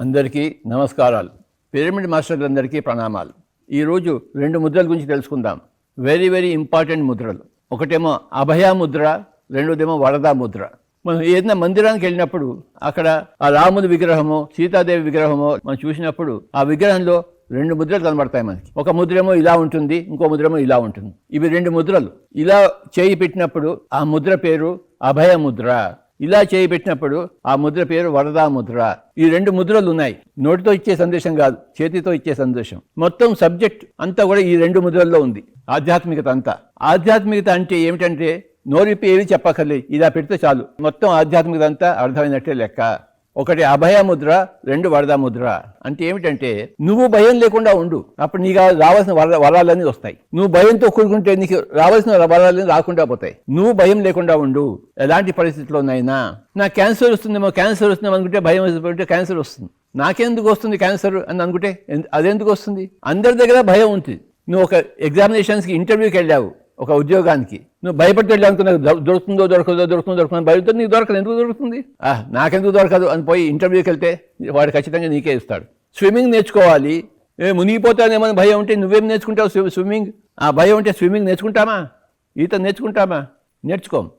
అందరికీ నమస్కారాలు. పిరమిడ్ మాస్టర్లందరికీ ప్రణామాలు. ఈరోజు రెండు ముద్రల గురించి తెలుసుకుందాం. వెరీ వెరీ ఇంపార్టెంట్ ముద్రలు. ఒకటేమో అభయ ముద్ర రెండోదేమో వరదా ముద్ర. మనం ఏదైనా మందిరానికి వెళ్ళినప్పుడు అక్కడ ఆ రాముడి విగ్రహమో సీతాదేవి విగ్రహమో మనం చూసినప్పుడు ఆ విగ్రహంలో రెండు ముద్రలు కనబడతాయి మనకి. ఒక ముద్రేమో ఇలా ఉంటుంది ఇంకో ముద్రేమో ఇలా ఉంటుంది. ఇవి రెండు ముద్రలు. ఇలా చేయి పెట్టినప్పుడు ఆ ముద్ర పేరు అభయ ముద్ర. ఇలా చేయబెట్టినప్పుడు ఆ ముద్ర పేరు వరదా ముద్ర ఈ రెండు ముద్రలు ఉన్నాయి. నోటితో ఇచ్చే సందేశం కాదు చేతితో ఇచ్చే సందేశం. మొత్తం సబ్జెక్ట్ అంతా కూడా ఈ రెండు ముద్రల్లో ఉంది. ఆధ్యాత్మికత అంతా. ఆధ్యాత్మికత అంటే ఏమిటంటే నోరిపి ఏవి చెప్పక్కర్లేదు. ఇలా పెడితే చాలు. మొత్తం ఆధ్యాత్మికత అంతా అర్థమైనట్టే లెక్క. ఒకటి అభయ ముద్ర రెండు వరదా ముద్ర. అంటే ఏమిటంటే నువ్వు భయం లేకుండా ఉండు. అప్పుడు నీకు రావాల్సిన వర వరాలన్నీ వస్తాయి. నువ్వు భయంతో కూడుకుంటే నీకు రావాల్సిన వరాలన్నీ రాకుండా పోతాయి. నువ్వు భయం లేకుండా ఉండు. ఎలాంటి పరిస్థితుల్లోనైనా. నా క్యాన్సర్ వస్తుందేమో క్యాన్సర్ వస్తుందేమో అనుకుంటే భయం వస్తుంటే క్యాన్సర్ వస్తుంది. నాకెందుకు వస్తుంది క్యాన్సర్ అని అనుకుంటే అదెందుకు వస్తుంది? అందరి దగ్గర భయం ఉంటుంది నువ్వు ఒక ఎగ్జామినేషన్స్కి ఇంటర్వ్యూకి వెళ్ళావు. ఒక ఉద్యోగానికి. నువ్వు భయపడి వెళ్ళావు అనుకున్నా దొ- దొరుకుతుందో దొరకదో దొరుకుతుందో దొరుకుతుందో భయంతో నీకు దొరకదు ఎందుకు దొరుకుతుంది? ఆ, నాకెందుకు దొరకదు అని పోయి ఇంటర్వ్యూకి వెళ్తే వాడు ఖచ్చితంగా నీకే ఇస్తాడు. స్విమ్మింగ్ నేర్చుకోవాలి. ఏ మునిగిపోతానేమో అని భయం ఉంటే నువ్వేం నేర్చుకుంటావు స్వి- స్విమ్మింగ్? ఆ భయం ఉంటే స్విమ్మింగ్ నేర్చుకుంటామా? ఈత నేర్చుకుంటామా? నేర్చుకోం.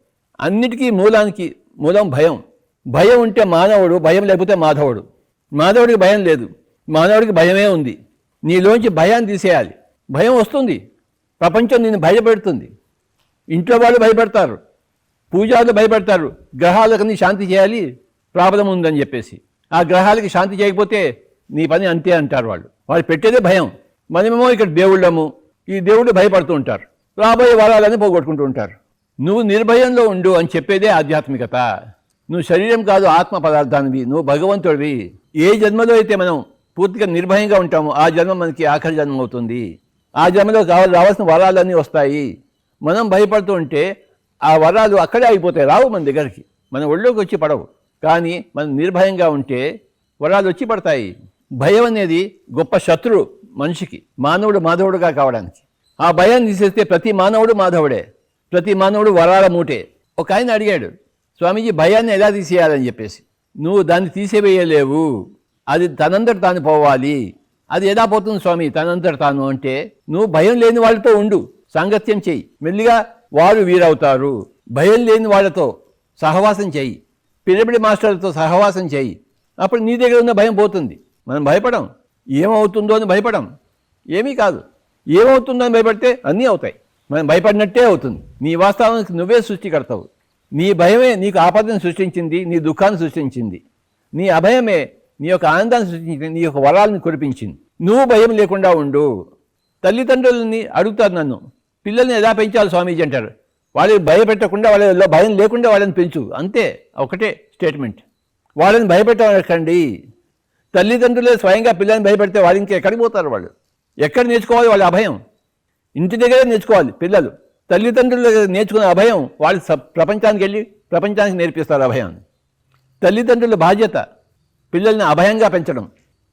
అన్నిటికీ మూలానికి మూలం భయం. భయం ఉంటే మానవుడు భయం లేకపోతే మాధవుడు. మాధవుడికి భయం లేదు. మానవుడికి భయమే ఉంది. నీలోంచి భయాన్ని తీసేయాలి. భయం వస్తుంది. ప్రపంచం నిన్ను భయపెడుతుంది. ఇంట్లో వాళ్ళు భయపడతారు. పూజారులు భయపడతారు. గ్రహాలకు నీ శాంతి చేయాలి ప్రాబ్లం ఉందని చెప్పేసి. ఆ గ్రహాలకి శాంతి చేయకపోతే నీ పని అంతే అంటారు వాళ్ళు. వాళ్ళు పెట్టేదే భయం. మనమేమో ఇక్కడ దేవుళ్ళము. ఈ దేవుళ్ళు భయపడుతూ ఉంటారు. రాబోయే వరాలని పోగొట్టుకుంటూ ఉంటారు. నువ్వు నిర్భయంలో ఉండు అని చెప్పేదే ఆధ్యాత్మికత. నువ్వు శరీరం కాదు ఆత్మ పదార్థానివి. నువ్వు భగవంతుడివి. ఏ జన్మలో అయితే మనం పూర్తిగా నిర్భయంగా ఉంటామో ఆ జన్మ మనకి ఆఖరి జన్మ అవుతుంది ఆ జన్మలో కావాలి రావాల్సిన వరాలన్నీ వస్తాయి. మనం భయపడుతూ ఉంటే ఆ వరాలు అక్కడే అయిపోతాయి రావు మన దగ్గరికి. మన ఒళ్ళోకి వచ్చి పడవు. కానీ మనం నిర్భయంగా ఉంటే వరాలు వచ్చి పడతాయి. భయం అనేది గొప్ప శత్రువు మనిషికి మానవుడు మాధవుడుగా కావడానికి. ఆ భయం తీసేస్తే ప్రతి మానవుడు మాధవుడే ప్రతి మానవుడు వరాల మూటే. ఒక ఆయన అడిగాడు స్వామీజీ భయాన్ని ఎలా తీసేయాలని చెప్పేసి? నువ్వు దాన్ని తీసేవేయలేవు. అది తనందరు తాను పోవాలి. అది ఎలా పోతుంది స్వామి? తనంతట తాను అంటే నువ్వు భయం లేని వాళ్ళతో ఉండు సాంగత్యం చెయ్యి మెల్లిగా వారు వీరవుతారు. భయం లేని వాళ్ళతో సహవాసం చెయ్యి పిరమిడ్ మాస్టర్లతో సహవాసం చెయ్యి అప్పుడు నీ దగ్గర ఉన్న భయం పోతుంది. మనం భయపడం. ఏమవుతుందో అని భయపడం. ఏమీ కాదు. ఏమవుతుందో అని భయపడితే అన్నీ అవుతాయి. మనం భయపడినట్టే అవుతుంది. నీ వాస్తవానికి నువ్వే సృష్టికర్తవు. నీ భయమే నీకు ఆపదను సృష్టించింది నీ దుఃఖాన్ని సృష్టించింది. నీ అభయమే నీ యొక్క ఆనందాన్ని సృష్టించింది నీ యొక్క వరాలను కురిపించింది. నువ్వు భయం లేకుండా ఉండు. తల్లిదండ్రులని అడుగుతారు నన్ను. పిల్లల్ని ఎలా పెంచాలి స్వామీజీ అంటారు. వాళ్ళని భయపెట్టకుండా వాళ్ళ భయం లేకుండా వాళ్ళని పెంచు. అంతే ఒకటే స్టేట్మెంట్. వాళ్ళని భయపెట్టకండి. తల్లిదండ్రులే స్వయంగా పిల్లల్ని భయపెడితే వాళ్ళు ఇంకా ఎక్కడికి పోతారు వాళ్ళు? ఎక్కడ నేర్చుకోవాలి వాళ్ళ అభయం? ఇంటి దగ్గరే నేర్చుకోవాలి పిల్లలు. తల్లిదండ్రుల నేర్చుకునే అభయం వాళ్ళు ప్రపంచానికి వెళ్ళి ప్రపంచానికి నేర్పిస్తారు అభయాన్ని. తల్లిదండ్రుల బాధ్యత. పిల్లల్ని అభయంగా పెంచడం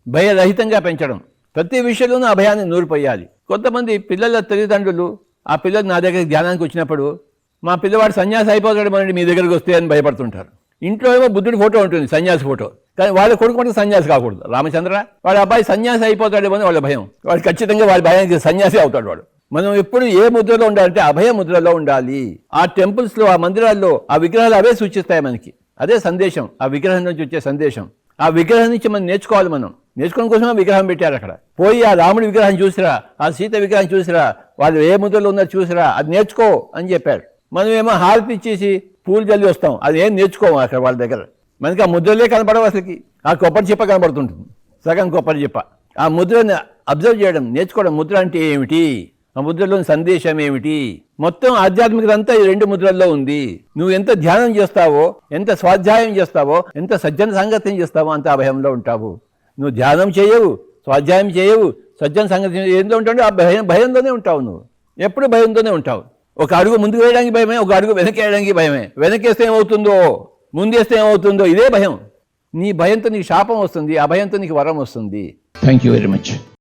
భయరహితంగా పెంచడం. ప్రతి విషయంలోనూ అభయాన్ని నూరిపోయాలి. కొంతమంది పిల్లల తల్లిదండ్రులు ఆ పిల్లలు నా దగ్గర ధ్యానానికి వచ్చినప్పుడు మా పిల్లవాడు సన్యాసి అయిపోతాడు మీ దగ్గరికి వస్తే అని భయపడుతుంటారు. ఇంట్లో ఏమో బుద్ధుడి ఫోటో ఉంటుంది సన్యాసి ఫోటో. కానీ వాళ్ళ కొడుకు మటుకు సన్యాసి కాకూడదు. రామచంద్ర వాళ్ళ అబ్బాయి సన్యాసి అయిపోతాడేమో అని వాళ్ళ భయం. వాడు ఖచ్చితంగా వాళ్ళ భయానికి సన్యాసి అవుతాడు వాడు. మనం ఎప్పుడు ఏ ముద్రలో ఉండాలంటే అభయ ముద్రలో ఉండాలి. ఆ టెంపుల్స్లో ఆ మందిరాల్లో ఆ విగ్రహాలు అవే సూచిస్తాయి మనకి. అదే సందేశం ఆ విగ్రహం నుంచి వచ్చే సందేశం. ఆ విగ్రహం నుంచి మనం నేర్చుకోవాలి మనం. నేర్చుకోవడం కోసమే విగ్రహం పెట్టారు అక్కడ. పోయి ఆ రాముడి విగ్రహం చూసిరా ఆ సీత విగ్రహం చూసిరా వాళ్ళు ఏ ముద్రలో ఉన్నారు చూసిరా అది నేర్చుకో అని చెప్పారు. మనం ఏమో హారతి ఇచ్చేసి పూలు జల్లి వస్తాం. అది ఏం నేర్చుకోము అక్కడ వాళ్ళ దగ్గర. మనకి ఆ ముద్రలే కనపడవు అసలుకి. ఆ కొబ్బరి చిప్ప కనబడుతుంటుంది. సగం కొబ్బరి చిప్ప. ఆ ముద్రని అబ్జర్వ్ చేయడం నేర్చుకోవడం ముద్ర అంటే ఏమిటి? ఆ ముద్రలోని సందేశం ఏమిటి? మొత్తం ఆధ్యాత్మికత అంతా ఈ రెండు ముద్రల్లో ఉంది. నువ్వు ఎంత ధ్యానం చేస్తావో ఎంత స్వాధ్యాయం చేస్తావో ఎంత సజ్జన సంగతిని చేస్తావో అంత అభయంలో ఉంటావు. నువ్వు ధ్యానం చేయవు స్వాధ్యాయం చేయవు సజ్జన సంగతి ఏందో ఉంటావు ఆ భయం భయంతోనే ఉంటావు నువ్వు. ఎప్పుడు భయంతోనే ఉంటావు. ఒక అడుగు ముందుకు వేయడానికి భయమే ఒక అడుగు వెనక్కి వేయడానికి భయమే. వెనకేస్తే ఏమవుతుందో ముందేస్తే ఏమవుతుందో ఇదే భయం. నీ భయంతో నీకు శాపం వస్తుంది ఆ భయంతో నీకు వరం వస్తుంది. Thank you very much